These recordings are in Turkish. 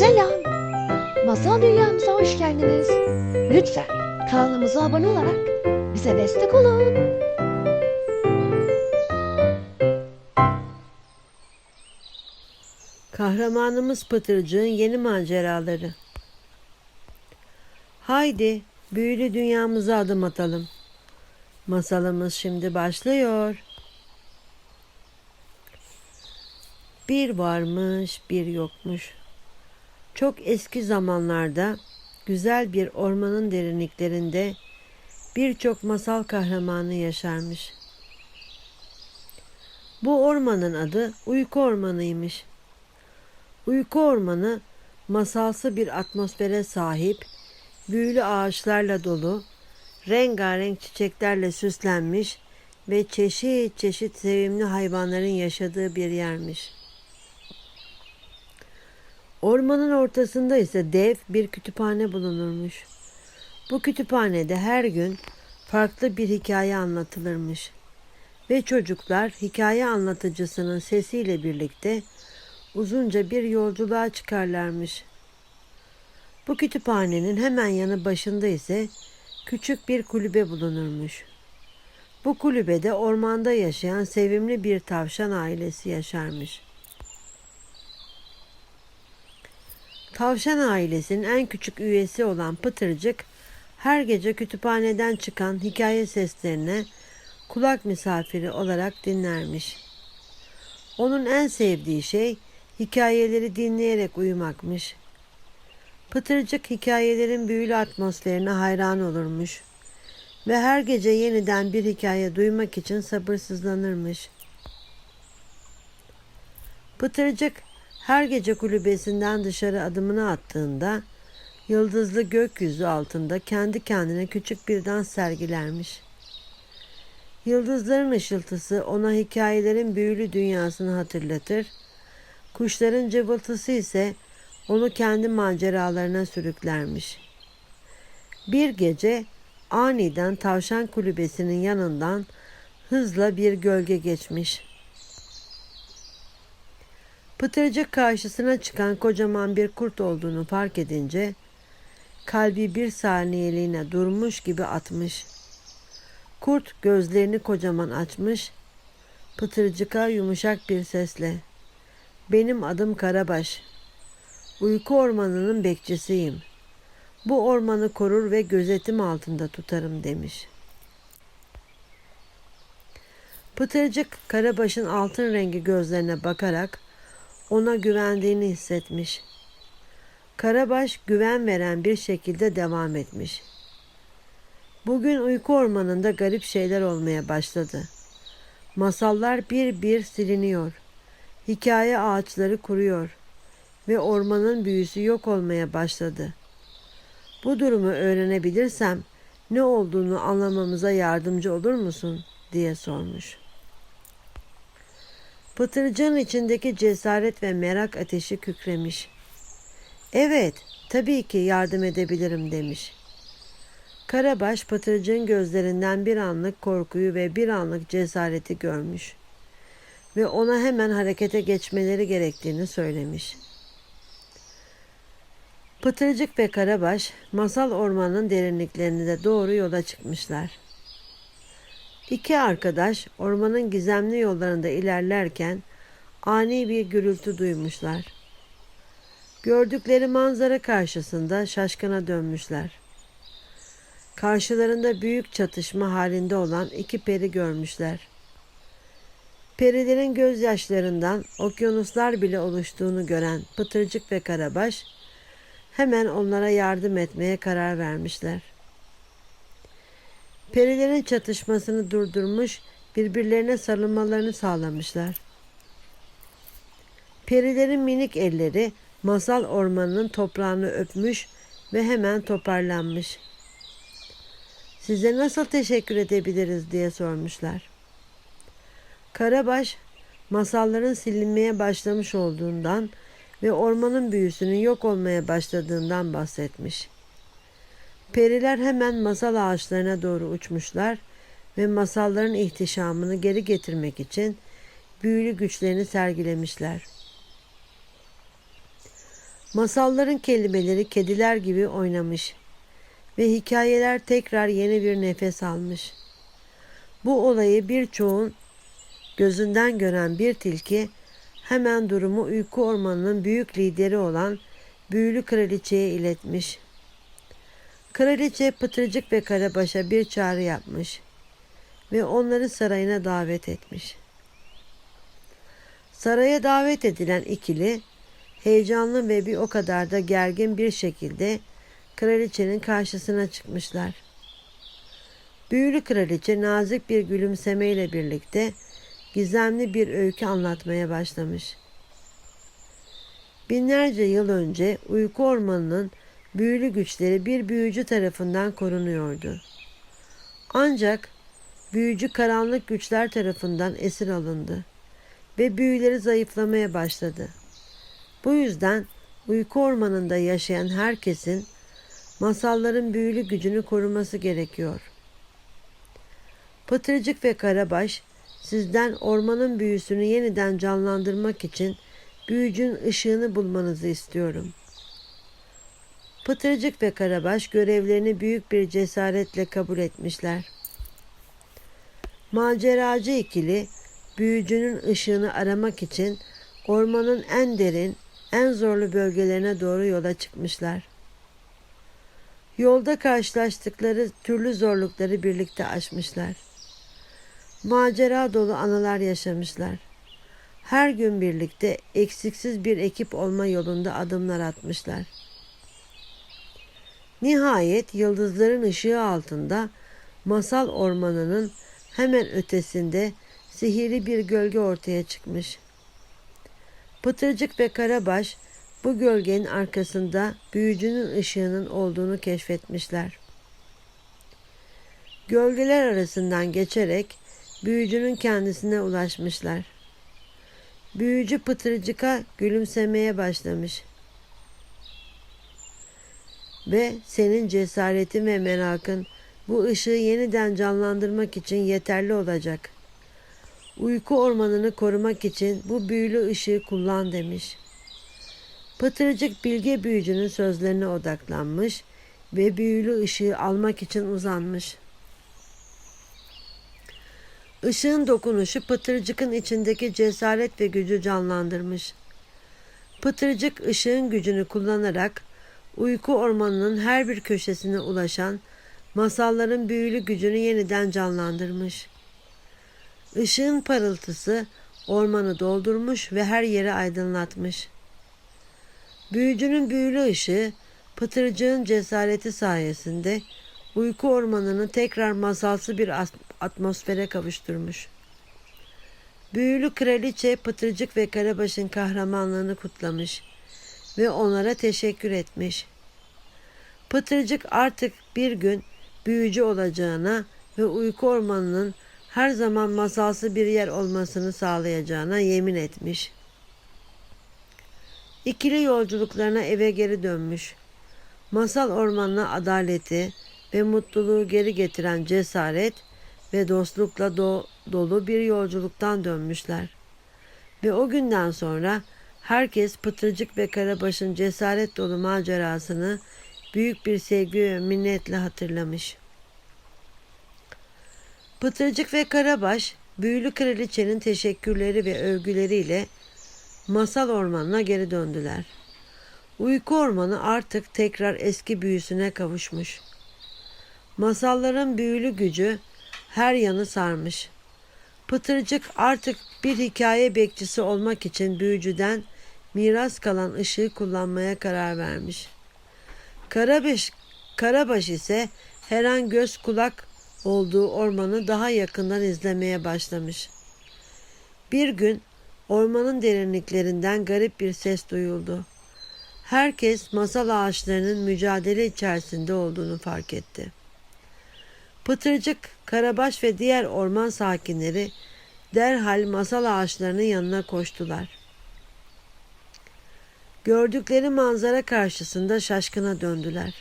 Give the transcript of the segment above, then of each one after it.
Selam. Masal Dünyamıza hoş geldiniz. Lütfen kanalımıza abone olarak bize destek olun. Kahramanımız Pıtırcığın yeni maceraları. Haydi büyülü dünyamıza adım atalım. Masalımız şimdi başlıyor. Bir varmış, bir yokmuş. Çok eski zamanlarda güzel bir ormanın derinliklerinde birçok masal kahramanı yaşarmış. Bu ormanın adı Uyku Ormanı'ymış. Uyku ormanı masalsı bir atmosfere sahip, büyülü ağaçlarla dolu, rengarenk çiçeklerle süslenmiş ve çeşit çeşit sevimli hayvanların yaşadığı bir yermiş. Ormanın ortasında ise dev bir kütüphane bulunurmuş. Bu kütüphanede her gün farklı bir hikaye anlatılırmış. Ve çocuklar hikaye anlatıcısının sesiyle birlikte uzunca bir yolculuğa çıkarlarmış. Bu kütüphanenin hemen yanı başında ise küçük bir kulübe bulunurmuş. Bu kulübede ormanda yaşayan sevimli bir tavşan ailesi yaşarmış. Tavşan ailesinin en küçük üyesi olan Pıtırcık her gece kütüphaneden çıkan hikaye seslerine kulak misafiri olarak dinlermiş. Onun en sevdiği şey hikayeleri dinleyerek uyumakmış. Pıtırcık hikayelerin büyülü atmosferine hayran olurmuş ve her gece yeniden bir hikaye duymak için sabırsızlanırmış. Pıtırcık her gece kulübesinden dışarı adımını attığında yıldızlı gökyüzü altında kendi kendine küçük bir dans sergilermiş. Yıldızların ışıltısı ona hikayelerin büyülü dünyasını hatırlatır Kuşların cıvıltısı ise onu kendi maceralarına sürüklermiş. Bir gece aniden tavşan kulübesinin yanından hızla bir gölge geçmiş. Pıtırcık karşısına çıkan kocaman bir kurt olduğunu fark edince kalbi bir saniyeliğine durmuş gibi atmış. Kurt gözlerini kocaman açmış, Pıtırcık'a yumuşak bir sesle benim adım Karabaş. Uyku ormanının bekçisiyim. Bu ormanı korur ve gözetim altında tutarım demiş. Pıtırcık Karabaş'ın altın rengi gözlerine bakarak ona güvendiğini hissetmiş. Karabaş güven veren bir şekilde devam etmiş. Bugün uyku ormanında garip şeyler olmaya başladı. Masallar bir bir siliniyor. Hikaye ağaçları kuruyor ve ormanın büyüsü yok olmaya başladı. Bu durumu öğrenebilirsem ne olduğunu anlamamıza yardımcı olur musun diye sormuş. Pıtırcığın içindeki cesaret ve merak ateşi kükremiş. Evet, tabii ki yardım edebilirim demiş. Karabaş Pıtırcığın gözlerinden bir anlık korkuyu ve bir anlık cesareti görmüş ve ona hemen harekete geçmeleri gerektiğini söylemiş. Pıtırcık ve Karabaş masal ormanın derinliklerine doğru yola çıkmışlar. İki arkadaş ormanın gizemli yollarında ilerlerken ani bir gürültü duymuşlar. Gördükleri manzara karşısında şaşkına dönmüşler. Karşılarında büyük çatışma halinde olan iki peri görmüşler. Perilerin gözyaşlarından okyanuslar bile oluştuğunu gören Pıtırcık ve Karabaş hemen onlara yardım etmeye karar vermişler. Perilerin çatışmasını durdurmuş, birbirlerine sarılmalarını sağlamışlar. Perilerin minik elleri masal ormanının toprağını öpmüş ve hemen toparlanmış. Size nasıl teşekkür edebiliriz diye sormuşlar. Karabaş masalların silinmeye başlamış olduğundan ve ormanın büyüsünün yok olmaya başladığından bahsetmiş. Periler hemen masal ağaçlarına doğru uçmuşlar ve masalların ihtişamını geri getirmek için büyülü güçlerini sergilemişler. Masalların kelimeleri kediler gibi oynamış ve hikayeler tekrar yeni bir nefes almış. Bu olayı birçoğun gözünden gören bir tilki hemen durumu uyku ormanının büyük lideri olan büyülü kraliçeye iletmiş. Kraliçe Pıtırcık ve Karabaş'a bir çağrı yapmış ve onları sarayına davet etmiş. Saraya davet edilen ikili heyecanlı ve bir o kadar da gergin bir şekilde kraliçenin karşısına çıkmışlar. Büyülü kraliçe nazik bir gülümsemeyle birlikte gizemli bir öykü anlatmaya başlamış. Binlerce yıl önce uyku ormanının büyülü güçleri bir büyücü tarafından korunuyordu. Ancak büyücü karanlık güçler tarafından esir alındı ve büyüleri zayıflamaya başladı. Bu yüzden uyku ormanında yaşayan herkesin masalların büyülü gücünü koruması gerekiyor. Pıtırcık ve Karabaş sizden ormanın büyüsünü yeniden canlandırmak için büyücünün ışığını bulmanızı istiyorum. Pıtırcık ve Karabaş görevlerini büyük bir cesaretle kabul etmişler. Maceracı ikili büyücünün ışığını aramak için ormanın en derin, en zorlu bölgelerine doğru yola çıkmışlar. Yolda karşılaştıkları türlü zorlukları birlikte aşmışlar. Macera dolu anılar yaşamışlar. Her gün birlikte eksiksiz bir ekip olma yolunda adımlar atmışlar. Nihayet yıldızların ışığı altında masal ormanının hemen ötesinde sihirli bir gölge ortaya çıkmış. Pıtırcık ve Karabaş bu gölgenin arkasında büyücünün ışığının olduğunu keşfetmişler. Gölgeler arasından geçerek büyücünün kendisine ulaşmışlar. Büyücü Pıtırcık'a gülümsemeye başlamış. Ve senin cesaretin ve merakın bu ışığı yeniden canlandırmak için yeterli olacak. Uyku ormanını korumak için bu büyülü ışığı kullan demiş. Pıtırcık bilge büyücünün sözlerine odaklanmış ve büyülü ışığı almak için uzanmış. Işığın dokunuşu Pıtırcık'ın içindeki cesaret ve gücü canlandırmış. Pıtırcık ışığın gücünü kullanarak uyku ormanının her bir köşesine ulaşan masalların büyülü gücünü yeniden canlandırmış. Işığın parıltısı ormanı doldurmuş ve her yeri aydınlatmış. Büyücünün büyülü ışığı Pıtırcığın cesareti sayesinde uyku ormanını tekrar masalsı bir atmosfere kavuşturmuş. Büyülü kraliçe Pıtırcık ve Karabaş'ın kahramanlığını kutlamış ve onlara teşekkür etmiş. Pıtırcık artık bir gün büyücü olacağına ve uyku ormanının her zaman masalsı bir yer olmasını sağlayacağına yemin etmiş. İkili yolculuklarına eve geri dönmüş. Masal ormanına adaleti ve mutluluğu geri getiren cesaret ve dostlukla do- dolu bir yolculuktan dönmüşler. Ve o günden sonra herkes Pıtırcık ve Karabaş'ın cesaret dolu macerasını büyük bir sevgi ve minnetle hatırlamış. Pıtırcık ve Karabaş, büyülü kraliçenin teşekkürleri ve övgüleriyle masal ormanına geri döndüler. Uyku ormanı artık tekrar eski büyüsüne kavuşmuş. Masalların büyülü gücü her yanı sarmış. Pıtırcık artık bir hikaye bekçisi olmak için büyücüden miras kalan ışığı kullanmaya karar vermiş. Karabaş, Karabaş ise her an göz kulak olduğu ormanı daha yakından izlemeye başlamış. Bir gün ormanın derinliklerinden garip bir ses duyuldu. Herkes masal ağaçlarının mücadele içerisinde olduğunu fark etti. Pıtırcık, Karabaş ve diğer orman sakinleri derhal masal ağaçlarının yanına koştular. Gördükleri manzara karşısında şaşkına döndüler.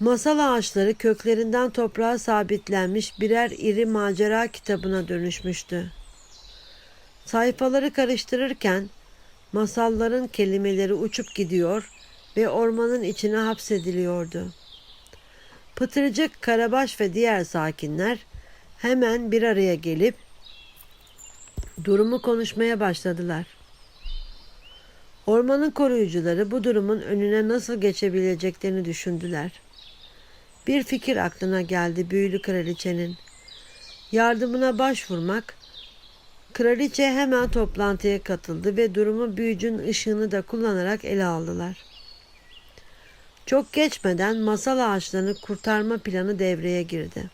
Masal ağaçları köklerinden toprağa sabitlenmiş birer iri macera kitabına dönüşmüştü. Sayfaları karıştırırken Masalların kelimeleri uçup gidiyor ve ormanın içine hapsediliyordu. Pıtırcık, Karabaş ve diğer sakinler hemen bir araya gelip durumu konuşmaya başladılar. Ormanın koruyucuları bu durumun önüne nasıl geçebileceklerini düşündüler. Bir fikir aklına geldi büyülü kraliçenin. Yardımına başvurmak, kraliçe hemen toplantıya katıldı ve durumu büyücünün ışığını da kullanarak ele aldılar. Çok geçmeden masal ağaçlarını kurtarma planı devreye girdi.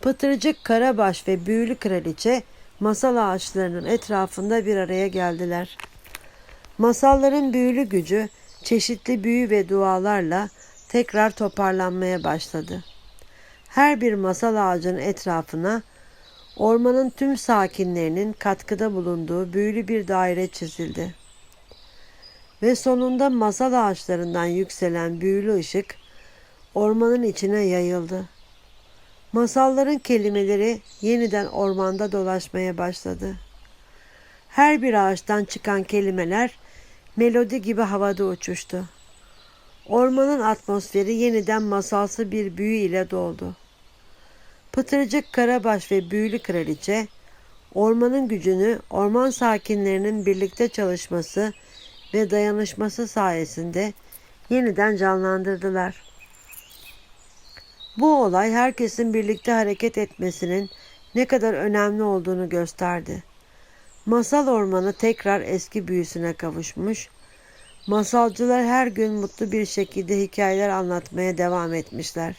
Pıtırcık, Karabaş ve büyülü kraliçe masal ağaçlarının etrafında bir araya geldiler. Masalların büyülü gücü çeşitli büyü ve dualarla tekrar toparlanmaya başladı. Her bir masal ağacının etrafına ormanın tüm sakinlerinin katkıda bulunduğu büyülü bir daire çizildi. Ve sonunda masal ağaçlarından yükselen büyülü ışık ormanın içine yayıldı. Masalların kelimeleri yeniden ormanda dolaşmaya başladı. Her bir ağaçtan çıkan kelimeler melodi gibi havada uçuştu. Ormanın atmosferi yeniden masalsı bir büyü ile doldu. Pıtırcık Karabaş ve Büyülü Kraliçe, ormanın gücünü orman sakinlerinin birlikte çalışması ve dayanışması sayesinde yeniden canlandırdılar. Bu olay herkesin birlikte hareket etmesinin ne kadar önemli olduğunu gösterdi. Masal ormanı tekrar eski büyüsüne kavuşmuş, masalcılar her gün mutlu bir şekilde hikayeler anlatmaya devam etmişler.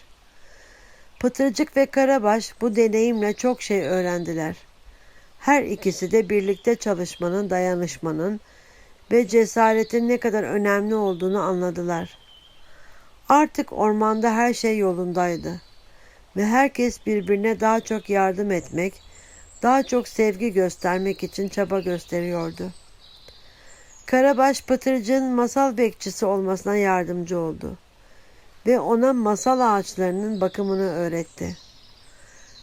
Pıtırcık ve Karabaş bu deneyimle çok şey öğrendiler. Her ikisi de birlikte çalışmanın, dayanışmanın ve cesaretin ne kadar önemli olduğunu anladılar. Artık ormanda her şey yolundaydı ve herkes birbirine daha çok yardım etmek, daha çok sevgi göstermek için çaba gösteriyordu. Karabaş Pıtırcık'ın masal bekçisi olmasına yardımcı oldu ve ona masal ağaçlarının bakımını öğretti.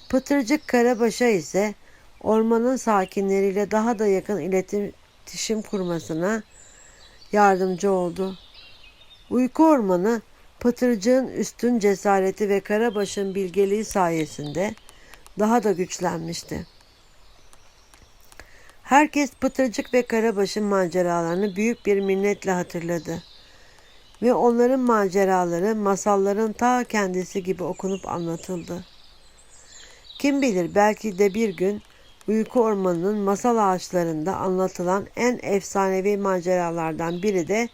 Pıtırcık Karabaş'a ise ormanın sakinleriyle daha da yakın iletişim kurmasına yardımcı oldu. Uyku ormanı Pıtırcığın üstün cesareti ve Karabaş'ın bilgeliği sayesinde daha da güçlenmişti. Herkes Pıtırcık ve Karabaş'ın maceralarını büyük bir minnetle hatırladı. Ve onların maceraları masalların ta kendisi gibi okunup anlatıldı. Kim bilir belki de bir gün Uyku Ormanı'nın masal ağaçlarında anlatılan en efsanevi maceralardan biri de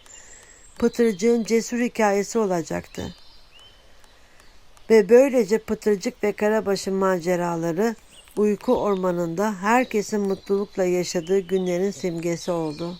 Pıtırcığın cesur hikayesi olacaktı. Ve böylece Pıtırcık ve Karabaş'ın maceraları uyku ormanında herkesin mutlulukla yaşadığı günlerin simgesi oldu.